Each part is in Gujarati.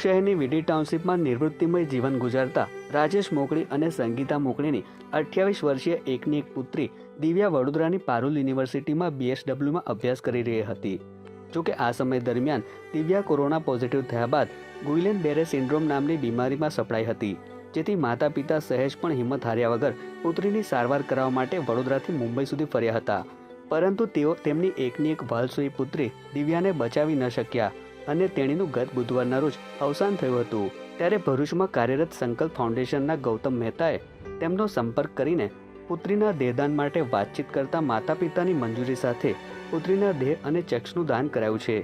શહેરની વીડી ટાઉનશીપમાં નિવૃત્તિમય જીવન ગુજારતા રાજેશ મોકળી અને સંગીતા મોકળીની અઠ્યાવીસ વર્ષીય એકની એક પુત્રી દિવ્યા વડોદરાની પારુલ યુનિવર્સિટીમાં બીએસડબલ્યુમાં અભ્યાસ કરી રહી હતી. જોકે આ સમય દરમિયાન દિવ્યા કોરોના પોઝિટિવ થયા બાદ ગુઇલેન બેરે સિન્ડ્રોમ નામની બીમારીમાં સપડાઈ હતી, જેથી માતા પિતા સહેજ પણ હિંમત હાર્યા વગર પુત્રીની સારવાર કરાવવા માટે વડોદરાથી મુંબઈ સુધી ફર્યા હતા. પરંતુ તેઓ તેમની એકની એક વાલસુઈ પુત્રી દિવ્યાને બચાવી ન શક્યા. અને તેણીનું ગત બુધવારના રોજ અવસાન થયું હતું. ત્યારે ભરૂચમાં કાર્યરત સંકલ્પ ફાઉન્ડેશનના ગૌતમ મહેતાએ તેમનો સંપર્ક કરીને પુત્રીના દેહદાન માટે વાતચીત કરતા માતા પિતાની મંજૂરી સાથે પુત્રીના દેહ અને ચક્ષનું દાન કરાયું છે,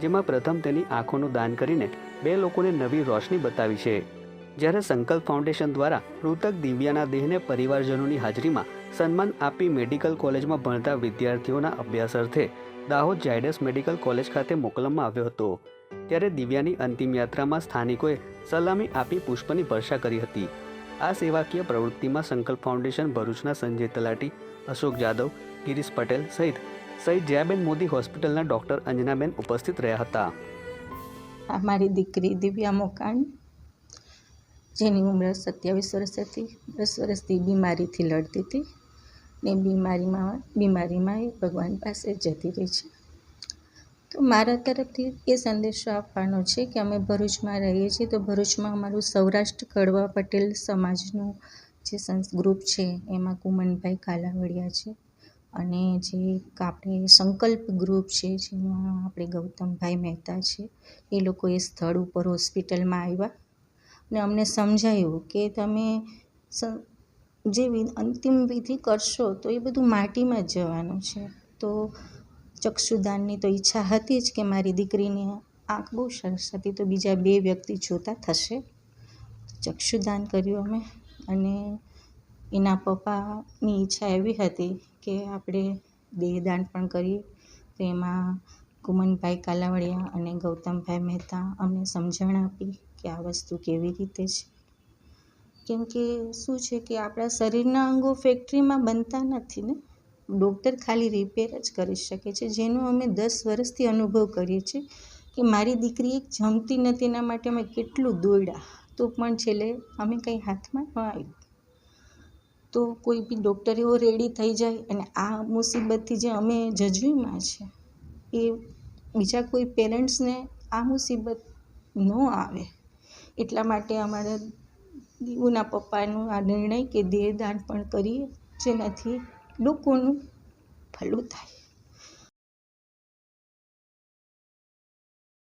જેમાં પ્રથમ તેની આંખોનું દાન કરીને બે લોકોને નવી રોશની બતાવી છે. જ્યારે સંકલ્પ ફાઉન્ડેશન દ્વારા મૃતક દિવ્યાના દેહને પરિવારજનોની હાજરીમાં સન્માન આપી મેડિકલ કોલેજમાં ભણતા વિદ્યાર્થીઓના અભ્યાસ અર્થે દાહોદ ઝાયડસ મેડિકલ કોલેજ ખાતે મોકલવામાં આવ્યો હતો. ત્યારે દિવ્યાની અંતિમ યાત્રામાં સ્થાનિકોએ સલામી આપી પુષ્પની વર્ષા કરી હતી. આ સેવાકીય પ્રવૃત્તિમાં સંકલ્પ ફાઉન્ડેશન ભરૂચના સંજય તલાટી, અશોક જાદવ, ગિરીશ પટેલ સહિત સહિત જયાબેન મોદી હોસ્પિટલના ડોક્ટર અંજનાબેન ઉપસ્થિત રહ્યા હતા. મારી દીકરી દિવ્યા મોકાણી, જેની ઉંમર સત્યાવીસ વર્ષ હતી, દસ વર્ષથી બીમારીથી લડતી હતી. ને બીમારીમાં બીમારીમાં એ ભગવાન પાસે જતી રહી છે. તો મારા તરફથી એ સંદેશો આપવાનો છે કે અમે ભરૂચમાં રહીએ છીએ તો ભરૂચમાં અમારું સૌરાષ્ટ્ર કડવા પટેલ સમાજનું જે સંસ ગ્રુપ છે એમાં કુમનભાઈ કાલાવડિયા છે અને જે આપણે સંકલ્પ ગ્રુપ છે જેમાં આપણે ગૌતમભાઈ મહેતા છે એ લોકો એ સ્થળ ઉપર હોસ્પિટલમાં આવ્યા. અને અમને સમજાયું કે તમે જે અંતિમ વિધિ કરશો તો એ બધું માટીમાં જ જવાનું છે. તો ચક્ષુદાનની તો ઈચ્છા હતી જ કે મારી દીકરીની આંખ બહુ સરસ હતી તો બીજા બે વ્યક્તિ જોતા થશે. ચક્ષુદાન કર્યું અમે અને એના પપ્પાની ઈચ્છા એવી હતી કે આપણે દેહદાન પણ કરીએ. તો એમાં કુમનભાઈ કાલાવડિયા અને ગૌતમભાઈ મહેતા અમને સમજણ આપી કે આ વસ્તુ કેવી રીતે છે. કેમ કે શું છે કે આપણા શરીરના અંગો ફેક્ટરીમાં બનતા નથી ને? ડૉક્ટર ખાલી રિપેર જ કરી શકે છે. જેનો અમે દસ વર્ષથી અનુભવ કરીએ છીએ કે મારી દીકરી એક જમતી નથી એના માટે અમે કેટલું દોડ્યા તો પણ છેલ્લે અમે કંઈ હાથમાં ન આવ્યું. તો કોઈ બી ડૉક્ટર એવો રેડી થઈ જાય અને આ મુસીબતથી જે અમે જજવીમાં છે એ બીજા કોઈ પેરેન્ટ્સને આ મુસીબત ન આવે. એટલા માટે અમારા દીવુના પપ્પાનું આ નિર્ણય કે દેહદાન પણ કરીએ જેનાથી લોકોનું ભલું થાય.